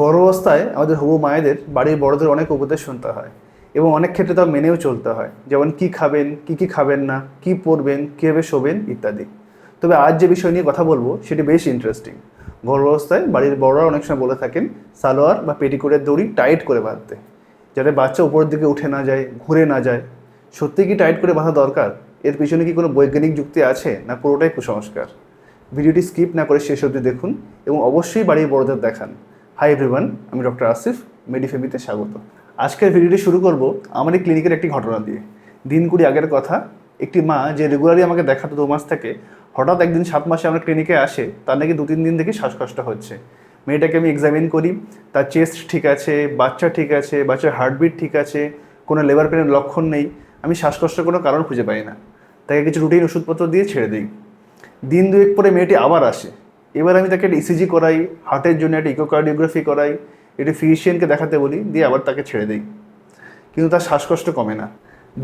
গর্ভাবস্থায় আমাদের হবু মায়েদের বাড়ির বড়দের অনেক উপদেশ শুনতে হয় এবং অনেক ক্ষেত্রে তা মেনেও চলতে হয়। যেমন কি খাবেন, কি কি খাবেন না, কি পরবেন, কীভাবে শোবেন ইত্যাদি। তবে আজ যে বিষয় নিয়ে কথা বলব, সেটি বেশ ইন্টারেস্টিং গর্ভাবস্থায় বাড়ির বড়রা অনেক সময় বলে থাকেন, সালোয়ার বা পেটিকোটের দড়ি টাইট করে বাঁধতে। যাতে বাচ্চা উপরের দিকে উঠে না যায়, ঘুরে না যায়। সত্যি কি টাইট করে বাঁধা দরকার? এর পিছনে কি কোনো বৈজ্ঞানিক যুক্তি আছে, না পুরোটাই কুসংস্কার? ভিডিওটি স্কিপ না করে শেষ অবধি দেখুন এবং অবশ্যই বাড়ির বড়দের দেখান। হাই এভরিওয়ান আমি ডক্টর আসিফ মেডিফেমিতে স্বাগত। আজকের ভিডিওটি শুরু করব আমার এই ক্লিনিকের একটি ঘটনা দিয়ে। দিন কুড়ি আগের কথা, একটি মা যে রেগুলারলি আমাকে দেখাতো দু মাস থেকে, হঠাৎ একদিন সাত মাসে আমার ক্লিনিকে আসে, তার নাকি দু তিন দিন থেকে শ্বাসকষ্ট হচ্ছে। মেয়েটাকে আমি এক্সামিন করি, তার চেস্ট ঠিক আছে, বাচ্চা ঠিক আছে, বাচ্চার হার্টবিট ঠিক আছে, কোনো লেবার পেনের লক্ষণ নেই, আমি শ্বাসকষ্টের কোনো কারণ খুঁজে পাই না। তাকে কিছু রুটিন ওষুধপত্র দিয়ে ছেড়ে দিই। দিন দুয়েক পরে মেয়েটি আবার আসে। এবার আমি তাকে একটা ইসিজি করাই হার্টের জন্য একটা ইকোকার্ডিওগ্রাফি করাই একটি ফিজিশিয়ানকে দেখাতে বলি, দিয়ে আবার তাকে ছেড়ে দিই। কিন্তু তার শ্বাসকষ্ট কমে না।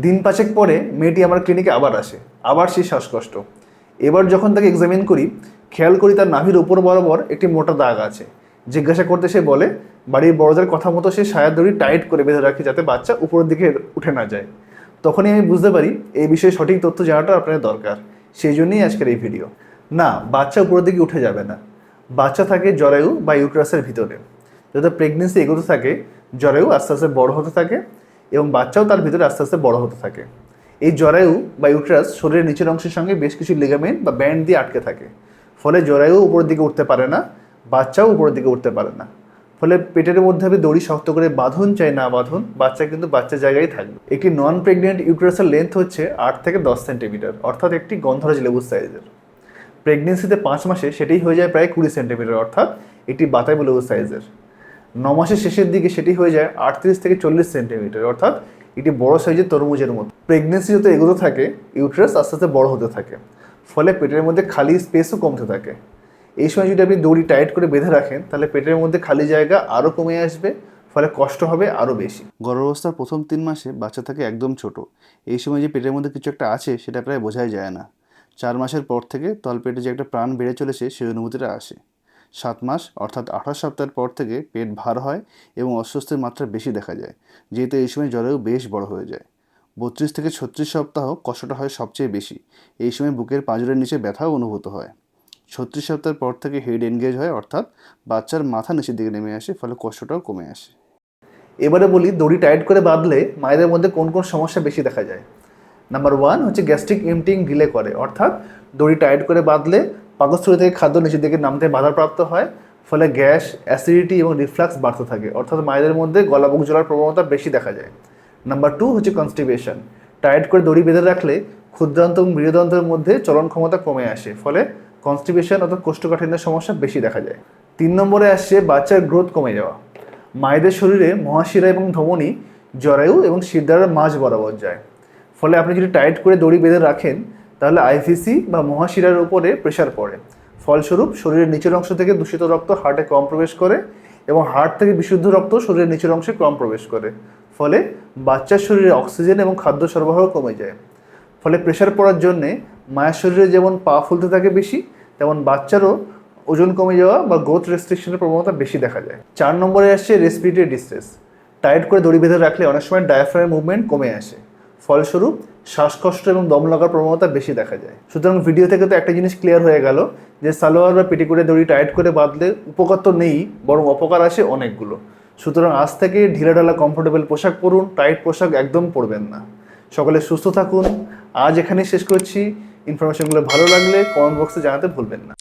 দিন পাঁচেক পরে মেয়েটি আমার ক্লিনিকে আবার আসে, আবার সেই শ্বাসকষ্ট। এবার যখন তাকে এক্সামিন করি, খেয়াল করি তার নাভির উপর বরাবর একটি মোটা দাগ আছে। জিজ্ঞাসা করতে সে বলে, বাড়ির বড়দের কথা মতো সে সায়ার দড়ি টাইট করে বেঁধে রাখে যাতে বাচ্চা উপরের দিকে উঠে না যায়। তখনই আমি বুঝতে পারি, এই বিষয়ে সঠিক তথ্য জানাটা আপনাদের দরকার। সেই জন্যই আজকের এই ভিডিও না, বাচ্চা উপরের দিকে উঠে যাবে না। বাচ্চা থাকে জরায়ু বা ইউট্রাসের ভিতরে। যত প্রেগনেন্সি এগোতে থাকে, জরায়ু আস্তে আস্তে বড় হতে থাকে এবং বাচ্চাও তার ভিতরে আস্তে আস্তে বড় হতে থাকে। এই জরায়ু বা ইউট্রাস শরীরের নিচের অংশের সঙ্গে বেশ কিছু লিগামেন্ট বা ব্যান্ড দিয়ে আটকে থাকে। ফলে জরায়ু উপরের দিকে উঠতে পারে না, বাচ্চাও উপরের দিকে উঠতে পারে না। ফলে পেটের মধ্যে আমি দড়ি শক্ত করে বাঁধন চাই না বাঁধন, বাচ্চা কিন্তু বাচ্চা জায়গায় থাকবে। একটি নন প্রেগনেন্ট ইউট্রাসের লেন্থ হচ্ছে আট থেকে দশ সেন্টিমিটার অর্থাৎ একটি গন্ধরাজ লেবুর সাইজের প্রেগনেন্সিতে পাঁচ মাসে সেটাই হয়ে যায় প্রায় কুড়ি সেন্টিমিটার অর্থাৎ একটি বাতাবি লেবুর সাইজের ন মাসের শেষের দিকে সেটি হয়ে যায় আটত্রিশ থেকে চল্লিশ সেন্টিমিটার অর্থাৎ একটি বড় সাইজের তরমুজের মতো। প্রেগনেন্সি যত এগোতে থাকে ইউট্রাস আস্তে আস্তে বড় হতে থাকে, ফলে পেটের মধ্যে খালি স্পেসও কমতে থাকে। এই সময় যদি আপনি দড়ি টাইট করে বেঁধে রাখেন, তাহলে পেটের মধ্যে খালি জায়গা আরও কমে আসবে, ফলে কষ্ট হবে আরও বেশি। গর্ভাবস্থার প্রথম তিন মাসে বাচ্চা থাকে একদম ছোট। এই সময় যে পেটের মধ্যে কিছু একটা আছে, সেটা প্রায় বোঝাই যায় না। চার মাসের পর থেকে তলপেটে যে একটা প্রাণ বেড়ে চলেছে, সেই অনুভূতিটা আসে। সাত মাস, অর্থাৎ আঠাশ সপ্তাহের পর থেকে পেট ভার হয় এবং অস্বস্তির মাত্রা বেশি দেখা যায়, যেহেতু এই সময় জরায়ু বেশ বড় হয়ে যায়। বত্রিশ থেকে ছত্রিশ সপ্তাহ কষ্টটা হয় সবচেয়ে বেশি। এই সময় বুকের পাঁজরের নিচে ব্যথাও অনুভূত হয়। ছত্রিশ সপ্তাহের পর থেকে হেড এনগেজ হয়, অর্থাৎ বাচ্চার মাথা নিচের দিকে নেমে আসে, ফলে কষ্টটাও কমে আসে। এবারে বলি, দড়ি টাইট করে বাঁধলে মায়েদের মধ্যে কোন কোন সমস্যা বেশি দেখা যায়? নাম্বার ওয়ান হচ্ছে গ্যাস্ট্রিক এমটিং ডিলে করে, অর্থাৎ দড়ি টাইট করে বাঁধলে পাকস্থলী থেকে খাদ্য নিচের দিকে নামতে বাধাপ্রাপ্ত হয়, ফলে গ্যাস অ্যাসিডিটি এবং রিফ্লাক্স বাড়তে থাকে, অর্থাৎ মায়েদের মধ্যে গলা বুক জ্বলার প্রবণতা বেশি দেখা যায়। নাম্বার টু হচ্ছে কনস্টিপেশন টাইট করে দড়ি বেঁধে রাখলে ক্ষুদ্রান্ত এবং বৃহদান্তের মধ্যে চলন ক্ষমতা কমে আসে, ফলে কনস্টিপেশন অর্থাৎ কোষ্ঠকাঠিন্যের সমস্যা বেশি দেখা যায়। তিন নম্বরে আসছে বাচ্চার গ্রোথ কমে যাওয়া। মায়েদের শরীরে মহাশিরা এবং ধমনী, জরায়ু এবং শিরদারের মাঝ বরাবর যায়। ফলে আপনি যদি টাইট করে দড়ি বেঁধে রাখেন, তাহলে আইভিসি বা মহাশিরার উপরে প্রেশার পড়ে। ফলস্বরূপ, শরীরের নিচের অংশ থেকে দূষিত রক্ত হার্টে কম প্রবেশ করে এবং হার্ট থেকে বিশুদ্ধ রক্ত শরীরের নিচের অংশে কম প্রবেশ করে। ফলে বাচ্চার শরীরে অক্সিজেন এবং খাদ্য সরবরাহ কমে যায়। ফলে প্রেশার পড়ার জন্যে মায়ের শরীরে যেমন পা ফুলতে থাকে বেশি, তেমন বাচ্চারও ওজন কমে যাওয়া বা গ্রোথ রেস্ট্রিকশনের প্রবণতা বেশি দেখা যায়। চার নম্বরে আসছে রেসপিরেটরি ডিস্ট্রেস টাইট করে দড়ি বেঁধে রাখলে অনেক সময় ডায়াফ্রামের মুভমেন্ট কমে আসে। ফলস্বরূপ শ্বাসকষ্ট এবং দম লাগার প্রবণতা বেশি দেখা যায়। সুতরাং ভিডিও থেকে তো একটা জিনিস ক্লিয়ার হয়ে গেল যে সালোয়ার বা পেটিকুটে দড়ি টাইট করে বাঁধলে উপকার তো নেই, বরং অপকার আসে অনেকগুলো। সুতরাং আজ থেকে ঢিলাঢালা কমফোর্টেবল পোশাক পরুন টাইট পোশাক একদম পরবেন না। সকলে সুস্থ থাকুন। আজ এখানেই শেষ করছি। ইনফরমেশনগুলো ভালো লাগলে কমেন্ট বক্সে জানাতে ভুলবেন না.